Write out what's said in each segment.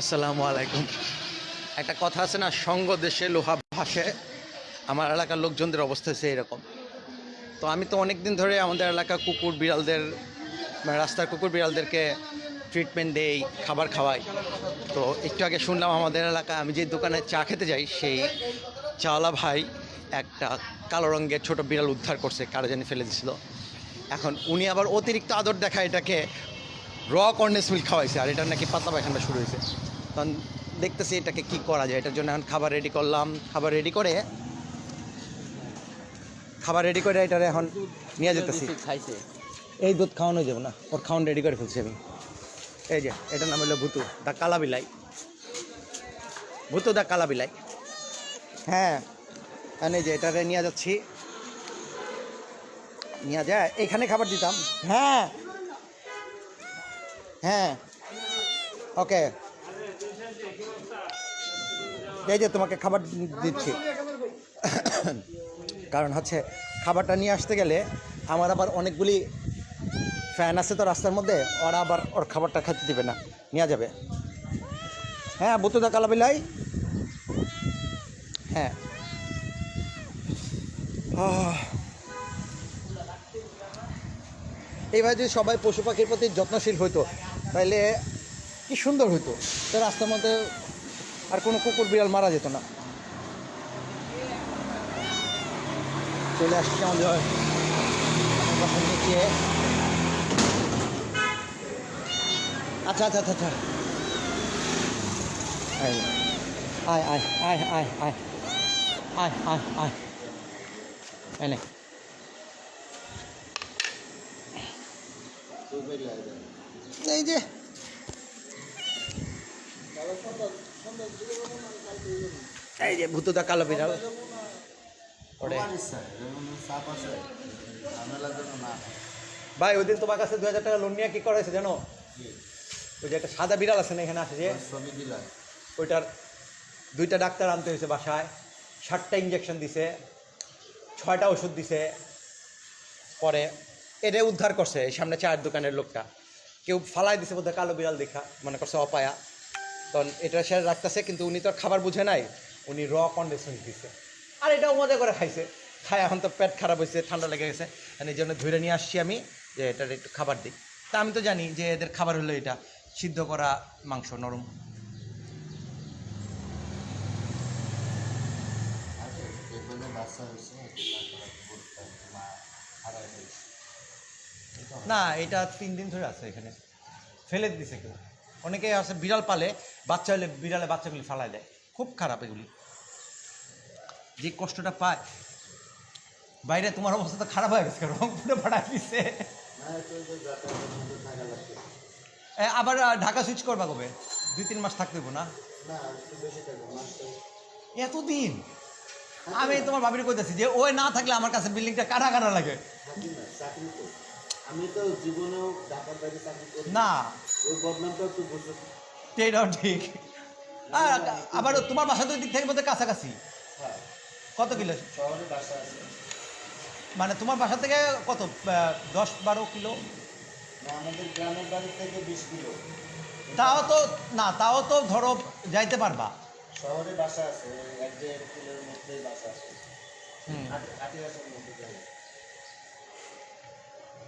আসসালামু আলাইকুম। একটা কথা আছে না, সঙ্গ দেশে লোহা ভাসে, আমার এলাকার লোকজনদের অবস্থা হচ্ছে এরকম। তো আমি তো অনেক দিন ধরে আমাদের এলাকার কুকুর বিড়ালদের মানে রাস্তার কুকুর বিড়ালদেরকে ট্রিটমেন্ট দেই, খাবার খাওয়াই। তো একটু আগে শুনলাম আমাদের এলাকায় আমি যে দোকানে চা খেতে যাই, সেই চাওয়ালা ভাই একটা কালো রঙের ছোট বিড়াল উদ্ধার করছে, কারও জানি ফেলে দিছিল। এখন উনি আবার অতিরিক্ত আদর দেখায় এটাকে র কর্নেস মিল্ক খাওয়াইছে, আর এটার নাকি পাতলা পায়খানা শুরু হয়েছে। তখন দেখতেছি এটাকে কি করা যায়। এটার জন্য এখন খাবার রেডি করলাম। খাবার রেডি করে খাবার রেডি করে এটারে এখন নিয়ে যেতেছি। খাইছে। এই দুধ খাওয়ানো যাবে না। ওর খাওয়ান রেডি করে ফেলছি আমি। এই যে এটার নাম হলো ভুতু দা কালা বিলাই ভুতু দা কালা বিলাই হ্যাঁ এই যে এটারে নিয়ে যাচ্ছি। নিয়ে যায় এখানে খাবার দিতাম। হ্যাঁ। হ্যাঁ। ওকে। এই যে তোমাকে খাবার দিচ্ছি। কারণ হচ্ছে খাবারটা নিয়ে আসতে গেলে আমার আবার অনেকগুলি ফ্যান আছে তো রাস্তার মধ্যে, ওরা আবার ওর খাবারটা খেতে দিবে না, নেওয়া যাবে। হ্যাঁ বুতুদা কালাবিলাই? হ্যাঁ। এইভাবে যদি সবাই পশু পাখির প্রতি যত্নশীল হইতো তাহলে কি সুন্দর হইতো। তো রাস্তার মধ্যে আর কোনো কুকুর বিড়াল মারা যেত না। চলে আসছি আমাদের আচ্ছা আচ্ছা আচ্ছা আচ্ছা। আয় আয় আয় আয় আয় আয় আয় আয় এনে এই যে। এই যে ভূতদা কালো বিড়াল। ওরে। ভাই, ওই দিন তোমার কাছে দু হাজার টাকা লোন নিয়ে কি করাইছে জানো? ওই যে একটা সাদা বিড়াল আছে না এখানে আসে যে? ওইটার দুইটা ডাক্তার আনতে হয়েছে বাসায়। ষাটটা ইঞ্জেকশন দিছে, ছয়টা ওষুধ দিছে। পরে এটা উদ্ধার করছে সামনে চায়ের দোকানের লোকটা। কেউ ফালাই দিছে বোধহয় কালো বিড়াল দেখা, মনে করছে অপায়া। তখন এটা সে রাখতেছে কিন্তু উনি তো আর খাবার বুঝে নাই। উনি র কন্ডিশন দিছে। আর এটাও মজা করে খাইছে। খায় এখন তো পেট খারাপ হয়েছে ঠান্ডা লেগে গেছে। এই জন্য ধরে নিয়ে আসছি আমি যে এটার একটু খাবার দিই। তা আমি তো জানি যে এদের খাবার হলো এটা সিদ্ধ করা মাংস নরম। না এটা তিন দিন ধরে আছে এখানে। ফেলে দিছে কেউ। অনেকে আছে বিড়াল পালে বাচ্চা হলে বিড়ালে বাচ্চাগুলি ফালায় দেয়। খুব খারাপ এগুলি। যে কষ্টটা পায়। বাইরে তোমার অবস্থা তো খারাপ হয়ে গেছে রংপুরে ভাড়া দিছে। এ, আবার ঢাকা সুইচ করবা কবে? দুই তিন মাস থাকতে না? এতদিন? আমি তোমার ভাবির কইতেছি যে ওই না থাকলে আমার কাছে বিল্ডিংটা কাটা কাটা লাগে। আমি তো জীবনেও ঢাকার বাইরে চাকরি করি না। ওই বদনামটা এটাও ঠিক আর আবার তোমার বাসা তো দিক থেকে বোধহয় কাছাকাছি। হ্যাঁ। কত কিলো? শহরে বাসা আছে। মানে তোমার বাসা থেকে কত দশ বারো কিলো? আমাদের গ্রামের বাড়ি থেকে বিশ কিলো। তাও তো না তাও তো ধরো যাইতে পারবা। শহরে বাসা আছে এক দেড় কিলোর মধ্যেই বাসা আছে। হুম। আট- আটি মধ্যে যাই তো ওখানে তো সিনিয়র ইয়ে হয়েছে না ওদের বদনামটা বুঝো ওদের না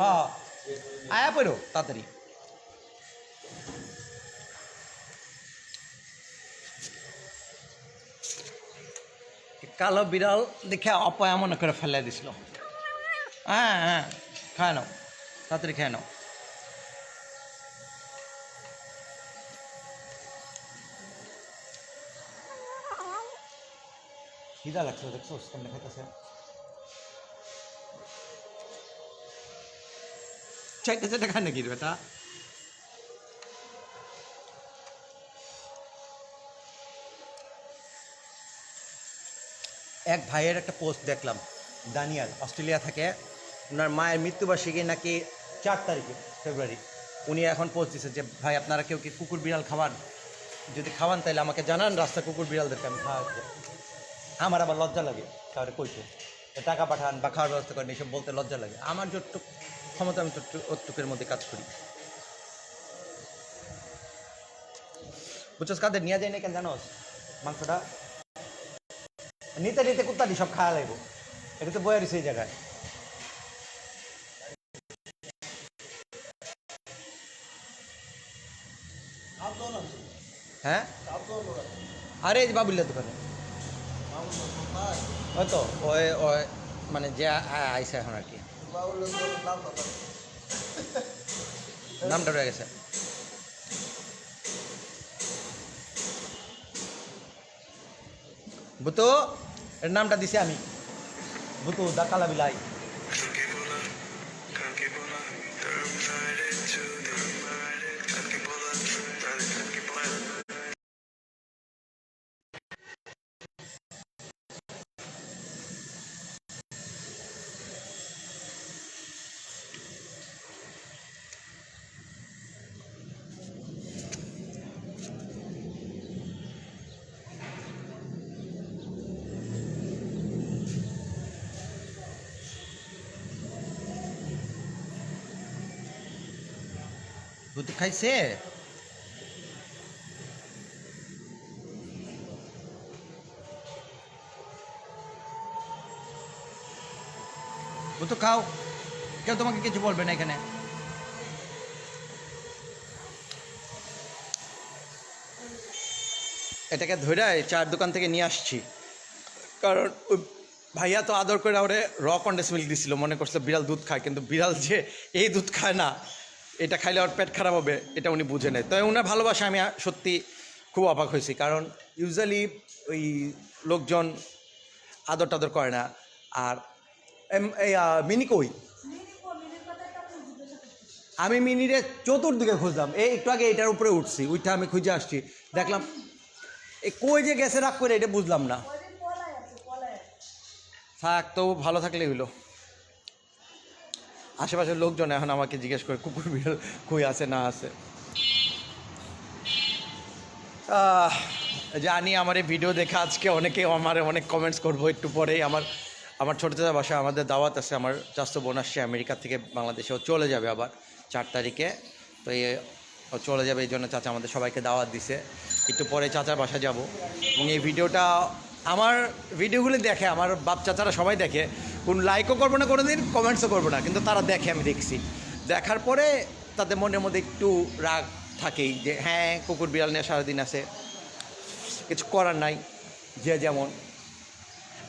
হ্যাঁ আয়া পড়ো, তাড়াতাড়ি। কালো বিড়াল দেখে অপয়া মনে করে ফেলে দিছিল। হ্যাঁ হ্যাঁ খায় নাও, তাড়াতাড়ি খেয়ে নাও। খিদা লাগছে, দেখছ কেমনে খাইতেছে। চাইতে চাইতে খায় নাকি বেটা এক ভাইয়ের একটা পোস্ট দেখলাম, দানিয়াল, অস্ট্রেলিয়া থেকে। ওনার মায়ের মৃত্যুবার্ষিকী নাকি চার তারিখে, ফেব্রুয়ারি। উনি এখন পোস্ট দিচ্ছে যে, ভাই, আপনারা কেউ কি কুকুর বিড়াল খাওয়ান? যদি খাওয়ান তাহলে আমাকে জানান রাস্তা কুকুর বিড়ালদেরকে আমি খাওয়াচ্ছি। আমার আবার লজ্জা লাগে, কাউরে কইতে। টাকা পাঠান বা খাওয়ার ব্যবস্থা করেন, এসব বলতে লজ্জা লাগে। আমার যতটুক ক্ষমতা আমি অত্যুকের মধ্যে কাজ করি। বুঝছ কাদের? নিয়ে যায় না কেন জানোস? মাংসটা। নিতে নিতে কুত্তালি সব খাওয়া লাগবো। এটা তো বয়ারিস এই জায়গায়। হ্যাঁ? আরে বাবুল্লা দোকানে। হয়তো ওই মানে যে আইসা এখন আর কি। নামটা রয়ে গেছে। বুতো এর নামটা দিছি আমি। বুতু দাকালা বিলাই। বুতু খাইছে বুতু খাও কেউ তোমাকে কিছু বলবে না এখানে? এটাকে ধরে চার দোকান থেকে নিয়ে আসছি। কারণ ভাইয়া তো আদর করে ওরে র কন্ডেন্স মিল্ক দিছিল, মনে করছিল বিড়াল দুধ খায়, কিন্তু বিড়াল যে এই দুধ খায় না এটা খাইলে ওর পেট খারাপ হবে, এটা উনি বুঝে নেয়। তাই ওনার ভালোবাসা আমি সত্যি খুব অবাক হয়েছি, কারণ ইউজুয়ালি ওই লোকজন আদর টাদর করে না। আর মিনি কই? আমি মিনিরে চতুর্দিকে খুঁজলাম। এই একটু আগে এটার উপরে উঠছি, উঠে আমি খুঁজে আসছি। দেখলাম এই কই যে গেছে রাগ করে এটা বুঝলাম না। থাক তো ভালো থাকলেই হইল। আশেপাশের লোকজন এখন আমাকে জিজ্ঞেস করে, কুকুর বিড়াল কই আছে, না আছে? জানি আমার এই ভিডিও দেখে আজকে অনেকে আমার অনেক কমেন্টস করব একটু পরেই। আমার আমার ছোটো চাচা বাসা আমাদের দাওয়াত আছে, আমার চাস্তো বোন আসছে আমেরিকা থেকে বাংলাদেশেও চলে যাবে আবার চার তারিখে। তো এই চলে যাবে, এই জন্য চাচা আমাদের সবাইকে দাওয়াত দিছে। একটু পরে চাচার বাসা যাব। এবং এই ভিডিওটা আমার ভিডিওগুলি দেখে, আমার বাপ চাচারা সবাই দেখে, কোন লাইকও করব না কোনো দিন কমেন্টসও করব না, কিন্তু তারা দেখে আমি দেখছি। দেখার পরে তাদের মনের মধ্যে একটু রাগ থাকেই যে হ্যাঁ কুকুর বিড়াল নিয়ে সারাদিন আছে, কিছু করার নাই, যে যেমন।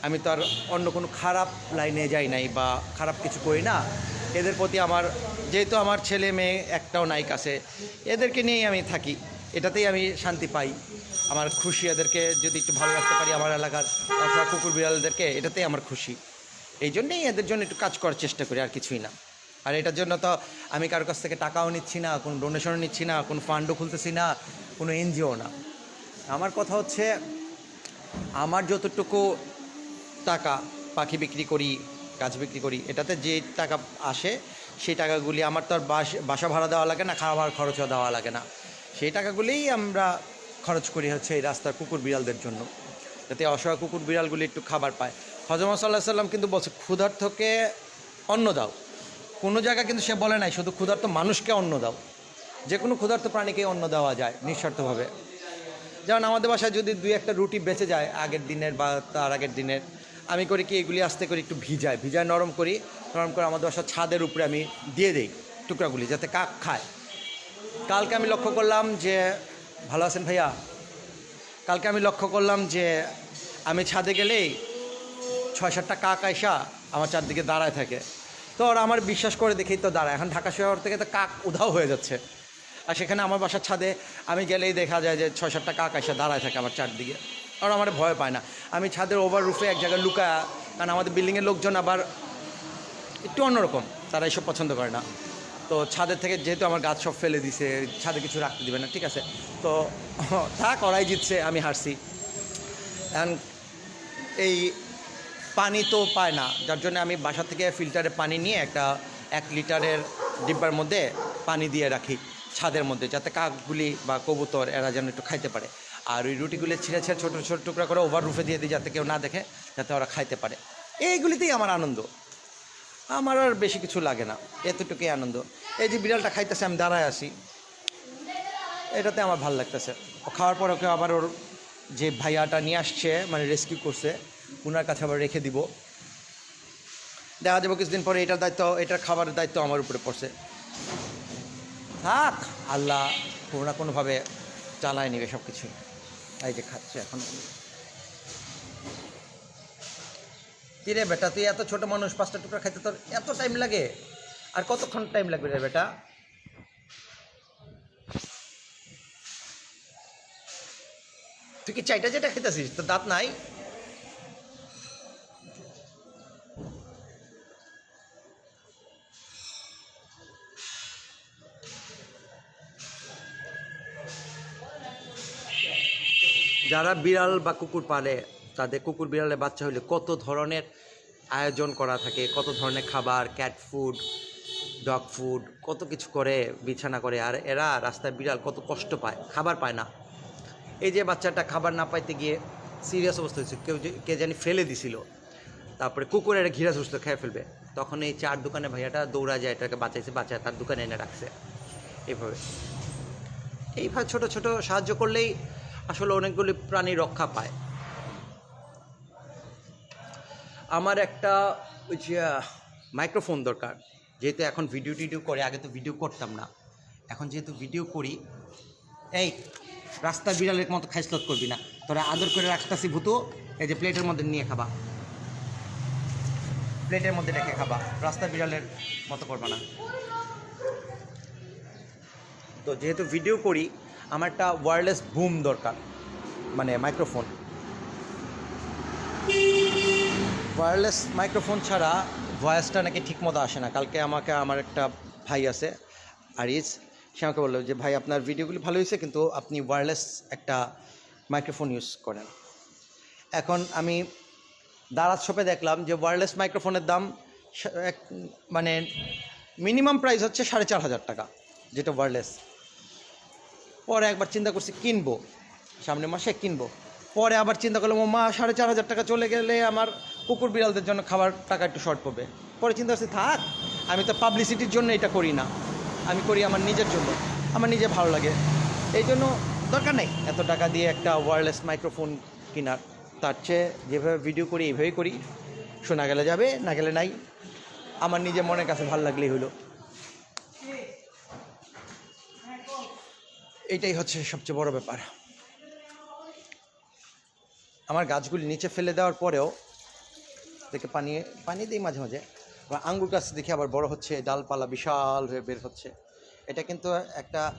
আমি তো আর অন্য কোনো খারাপ লাইনে যাই নাই বা খারাপ কিছু করি না। এদের প্রতি আমার, যেহেতু আমার ছেলে মেয়ে একটাও নায়িক আছে, এদেরকে নিয়েই আমি থাকি। এটাতেই আমি শান্তি পাই। আমার খুশি এদেরকে যদি একটু ভালো রাখতে পারি, আমার এলাকার অসহায় কুকুর বিড়ালদেরকে, এটাতেই আমার খুশি। এই জন্যেই এদের জন্য একটু কাজ করার চেষ্টা করি, আর কিছুই না। আর এটার জন্য তো আমি কারোর কাছ থেকে টাকাও নিচ্ছি না, কোনো ডোনেশনও নিচ্ছি না, কোনো ফান্ডও খুলতেছি না, কোনো এনজিও না। আমার কথা হচ্ছে, আমার যতটুকু টাকা পাখি বিক্রি করি, গাছ বিক্রি করি, এটাতে যে টাকা আসে, সেই টাকাগুলি আমার তো আর বাস- ভাড়া দেওয়া লাগে না খাবার খরচও দেওয়া লাগে না। সেই টাকাগুলিই আমরা খরচ করি হচ্ছে এই রাস্তার কুকুর বিড়ালদের জন্য, যাতে অসহায় কুকুর বিড়ালগুলি একটু খাবার পায়। হজরত সাল্লাহ সাল্লাম কিন্তু বলছে ক্ষুধার্থকে অন্ন দাও। কোনো জায়গায় কিন্তু সে বলে নাই, শুধু ক্ষুধার্ত মানুষকে অন্ন দাও। যে কোনো ক্ষুধার্ত প্রাণীকে অন্ন দেওয়া যায় নিঃস্বার্থভাবে। যেমন আমাদের বাসায় যদি দুই একটা রুটি বেঁচে যায় আগের দিনের বা তার আগের দিনের, আমি করি কি, এগুলি আস্তে করে একটু ভিজায় ভিজায় নরম করি, নরম করে আমাদের বাসার ছাদের উপরে আমি দিয়ে দিই টুকরাগুলি, যাতে কাক খায়। কালকে আমি লক্ষ্য করলাম যে, ভালো আছেন ভাইয়া? কালকে আমি লক্ষ্য করলাম যে, আমি ছাদে গেলেই ছয় সাতটা কাক আইসা আমার চারদিকে দাঁড়ায় থাকে। তো ওরা আমার বিশ্বাস করে দেখেই তো দাঁড়ায়। এখন ঢাকা শহর থেকে তো কাক উধাও হয়ে যাচ্ছে। আর সেখানে আমার বাসার ছাদে আমি গেলেই দেখা যায় যে ছয় সাতটা কাক এসে দাঁড়ায় থাকে আমার চারদিকে। আর আমার ভয় পায় না। আমি ছাদের ওভার রুফে এক জায়গায় লুকা কারণ আমাদের বিল্ডিংয়ের লোকজন আবার একটু অন্যরকম, তারা এসব পছন্দ করে না। তো ছাদের থেকে যেহেতু আমার গাছ সব ফেলে দিছে, ছাদে কিছু রাখতে দিবে না, ঠিক আছে? তো থাক ওরাই জিতছে, আমি হারছি। এখন এই পানি তো পায় না, যার জন্য আমি বাসা থেকে ফিল্টারে পানি নিয়ে একটা এক লিটারের ডিব্বার মধ্যে পানি দিয়ে রাখি ছাদের মধ্যে, যাতে কাকগুলি বা কবুতর এরা যেন একটু খাইতে পারে। আর ওই রুটিগুলি ছিঁড়ে ছিঁড়ে ছোটো ছোটো টুকরা করে ওভার রুফে দিয়ে দিই যাতে কেউ না দেখে, যাতে ওরা খাইতে পারে। এইগুলিতেই আমার আনন্দ। আমার আর বেশি কিছু লাগে না। এতটুকুই আনন্দ। এই যে বিড়ালটা খাইতেছে, আমি দাঁড়ায় আসি এটাতে আমার ভালো লাগতেছে। খাওয়ার পর ওকে আবার ওর যে ভাইয়াটা নিয়ে আসছে মানে রেস্কিউ করছে ওনার কাছে আবার রেখে দিব। দেখা যাবে কিছুদিন পরে এটার দায়িত্ব, এটার খাবারের দায়িত্ব আমার উপরে পড়ছে। থাক, আল্লাহ কোনো না কোনোভাবে চালায় নেবে সব কিছু এই যে খাচ্ছে এখন। কিরে বেটা, তুই এত ছোট মানুষ, পাঁচটা টুকরা খাইতে তোর এত টাইম লাগে? আর কতক্ষণ টাইম লাগবে রে বেটা? তুই কি চাইটা যেটা খেতেছিস তোর দাঁত নাই? যারা বিড়াল বা কুকুর পালে তাদের কুকুর বিড়ালের বাচ্চা হলে কত ধরনের আয়োজন করা থাকে, কত ধরনের খাবার ক্যাট ফুড ডগ ফুড কত কিছু করে বিছানা করে, আর এরা রাস্তায় বিড়াল কত কষ্ট পায়, খাবার পায় না। এই যে বাচ্চাটা খাবার না পাইতে গিয়ে সিরিয়াস অবস্থা হয়েছে, কেউ কে জানি ফেলে দিছিল। তারপরে কুকুরের ঘিরা সুস্থ খেয়ে ফেলবে। তখন এই চার দোকানে ভাইয়াটা দৌড়া যায়, এটাকে বাঁচাইছে, বাঁচায় তার দোকানে এনে রাখছে। এইভাবে। এইভাবে ছোট ছোট সাহায্য করলেই আসলে অনেকগুলি প্রাণী রক্ষা পায়। আমার একটা ওই যে মাইক্রোফোন দরকার। যেহেতু এখন ভিডিও টিডিও করে, আগে তো ভিডিও করতাম না। এখন যেহেতু ভিডিও করি, এই রাস্তা বিড়ালের মতো খাইসলত করবি না। তোরা আদর করে রাখতাছি ভূতো, এই যে প্লেটের মধ্যে নিয়ে খাবা। প্লেটের মধ্যে রেখে খাবা। রাস্তার বিড়ালের মতো করবা না। তো যেহেতু ভিডিও করি, আমার একটা ওয়্যারলেস বুম দরকার মানে মাইক্রোফোন ওয়্যারলেস মাইক্রোফোন ছাড়া ভয়েসটা নাকি ঠিক মতো আসে না। কালকে আমাকে, আমার একটা ভাই আছে, আরিজ, সে আমাকে বলল যে, ভাই, আপনার ভিডিওগুলি ভালো হয়েছে, কিন্তু আপনি ওয়্যারলেস একটা মাইক্রোফোন ইউজ করেন। এখন আমি দারাজ শপে দেখলাম যে ওয়্যারলেস মাইক্রোফোনের দাম মানে মিনিমাম প্রাইস হচ্ছে সাড়ে চার হাজার টাকা, যেটা ওয়্যারলেস পরে একবার চিন্তা করছি, কিনবো। সামনে মাসে কিনবো। পরে আবার চিন্তা করলাম, ও মা, সাড়ে চার হাজার টাকা চলে গেলে আমার কুকুর বিড়ালদের জন্য খাবার টাকা একটু শর্ট পড়বে। পরে চিন্তা করছি, থাক, আমি তো পাবলিসিটির জন্য এটা করি না। আমি করি আমার নিজের জন্য। আমার নিজে ভালো লাগে। এই জন্য দরকার নেই এত টাকা দিয়ে একটা ওয়্যারলেস মাইক্রোফোন কেনার। তার চেয়ে যেভাবে ভিডিও করি, এইভাবেই করি। শোনা গেলে যাবে, না গেলে নাই। আমার নিজের মনের কাছে ভালো লাগলেই হলো। এইটাই হচ্ছে সবচেয়ে বড় ব্যাপার। আমার গাছগুলি নিচে ফেলে দেওয়ার পরেও দেখে পানি পানি দিই মাঝে মাঝে। বা আঙ্গুর গাছ দেখে আবার বড় হচ্ছে, ডালপালা বিশাল হয়ে বের হচ্ছে। এটা কিন্তু একটা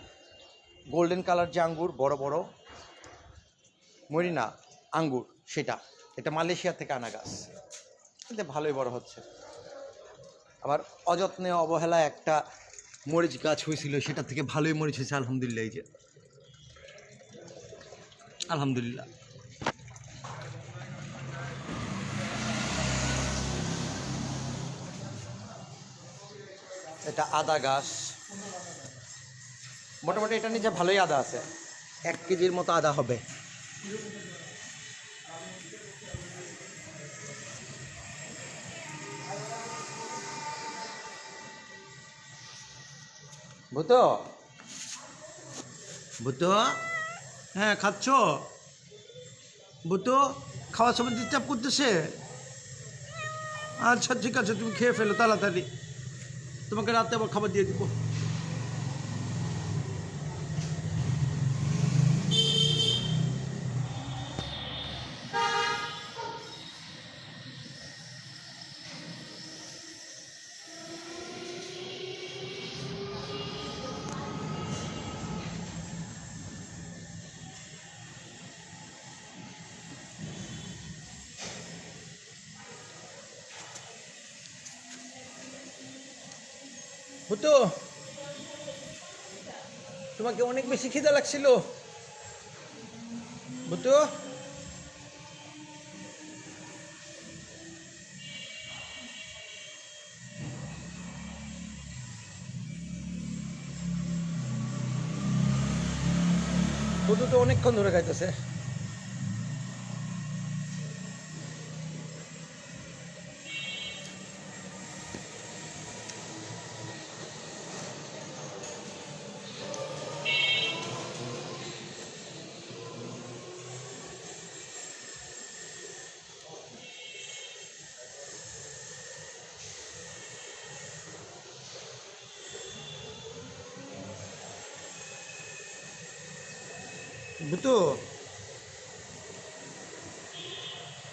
গোল্ডেন কালার যে আঙ্গুর, বড় বড় মরিনা আঙ্গুর সেটা। এটা মালয়েশিয়া থেকে আনা গাছ। কিন্তু ভালোই বড় হচ্ছে। আবার অযত্নে অবহেলায় একটা মরিচ গাছ হয়েছিল, সেটা থেকে ভালোই মরিচ হয়েছে, আলহামদুলিল্লাহ, এই যে। আলহামদুলিল্লাহ। এটা আদা গাছ। মোটামুটি এটা নিচে ভালোই আদা আছে। এক কেজির মতো আদা হবে। ভূত? ভূত? হ্যাঁ খাচ্ছ? ভূত, খাওয়ার সময় ডিস্টার্ব করতেছে? আচ্ছা ঠিক আছে, তুমি খেয়ে ফেলো তাড়াতাড়ি। তোমাকে রাতে আবার খাবার দিয়ে দিব। হতো তোমাকে অনেক বেশি খিদা লাগছিল। বুতু তো অনেকক্ষণ ধরে খাইতেছে। ভূতু।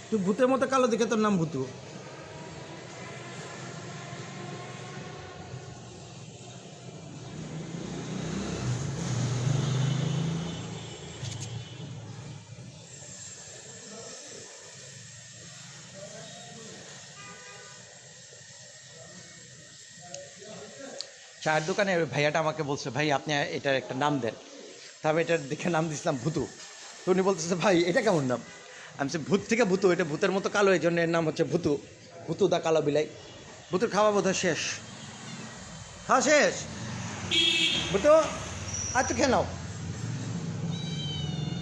তুই ভূতের মতো কালো দেখে তোর নাম ভুতু। চায়ের দোকানে ভাইয়াটা আমাকে বলছে, ভাই, আপনি এটার একটা নাম দেন। তা আমি এটার দেখে নাম দিয়েছিলাম ভূতু। তো উনি বলতেছে, ভাই, এটা কেমন নাম? আমি সে ভূত থেকে ভূতু, এটা ভূতের মতো কালো, এই জন্য এর নাম হচ্ছে ভূতু। ভূতু দা কালো বিলাই। ভূতুর খাওয়া বোধহয় শেষ। খাওয়া শেষ? ভূতু আচ্ছা খেয়ে নাও।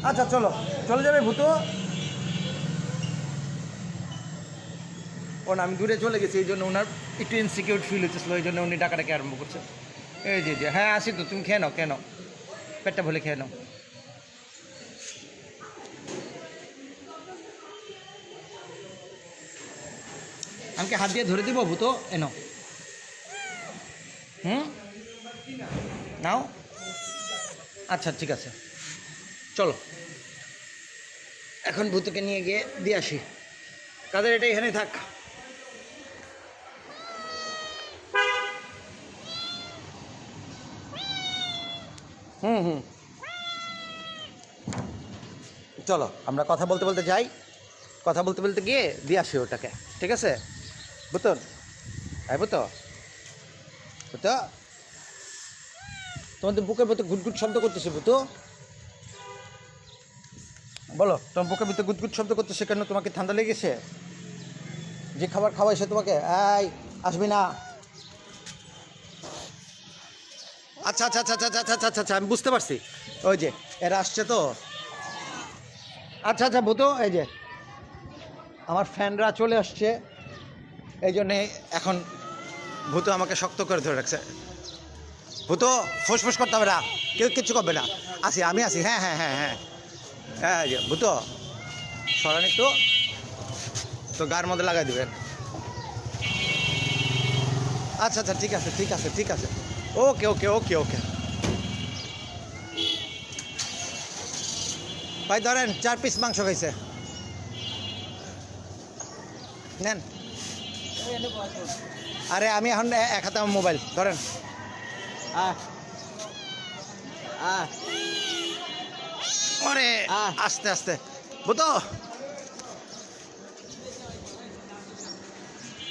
আচ্ছা চলো। চলে যাবে ভূতু। ও না, আমি দূরে চলে গেছি, এই জন্য ওনার একটু ইনসিকিউর ফিল হচ্ছিল এই জন্য উনি ডাকাটাকে আরম্ভ করছে। এই যে হ্যাঁ আসি তো, তুমি খেয়ে নাও নাও। পেটটা ভুলে খেয়ে নাও। আমাকে হাত দিয়ে ধরে দিব ভূতো এনো হুম? নাও। আচ্ছা ঠিক আছে। চলো। এখন ভূতকে নিয়ে গিয়ে দিয়ে আসি। কাদের, এটা এখানে থাক। হুম হুম। চলো, আমরা কথা বলতে বলতে যাই। কথা বলতে বলতে গিয়ে দিয়ে আসি ওটাকে, ঠিক আছে? বুতন হ্যাঁ বুতো বুতো। তোমাদের বুকের ভিতরে গুটগুট শব্দ করতেছে, বুতো। বলো, তোমার বুকের ভিতরে গুটগুট শব্দ করতেছে কেন? তোমাকে ঠান্ডা লেগেছে? যে খাবার খাওয়াইছে তোমাকে? আয় আসবি না। আচ্ছা আচ্ছা আচ্ছা আচ্ছা আচ্ছা আচ্ছা আচ্ছা আমি বুঝতে পারছি। ওই যে, এরা আসছে তো। আচ্ছা আচ্ছা ভূতো, এই যে, আমার ফ্যানরা চলে আসছে। এই জন্যে এখন ভূতো আমাকে শক্ত করে ধরে রাখছে। ভূতো, ফুসফুস করতে হবে না। কেউ কিচ্ছু করবে না। আসি, আমি আসি হ্যাঁ হ্যাঁ হ্যাঁ হ্যাঁ। হ্যাঁ যে, ভূতো, সরান একটু। তো গার মধ্যে লাগাই দেবেন। আচ্ছা আচ্ছা ঠিক আছে ঠিক আছে ঠিক আছে। ওকে ওকে ওকে ওকে ভাই ধরেন চার পিস মাংস খাইছে। নেন। আরে আমি এখন এক হাতে আমার মোবাইল ধরেন। আরে আস্তে আস্তে। বুতো।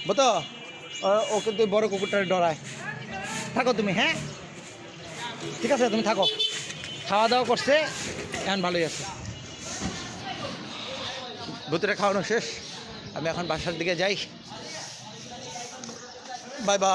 বুতো। ও- ও কিন্তু বড় কুকুরটারে ডরায়। থাকো তুমি হ্যাঁ? ঠিক আছে, তুমি থাকো। খাওয়া দাওয়া করছে, এখন ভালোই আছে। ভুতুরে খাওয়ানো শেষ। আমি এখন বাসার দিকে যাই। Bye bye.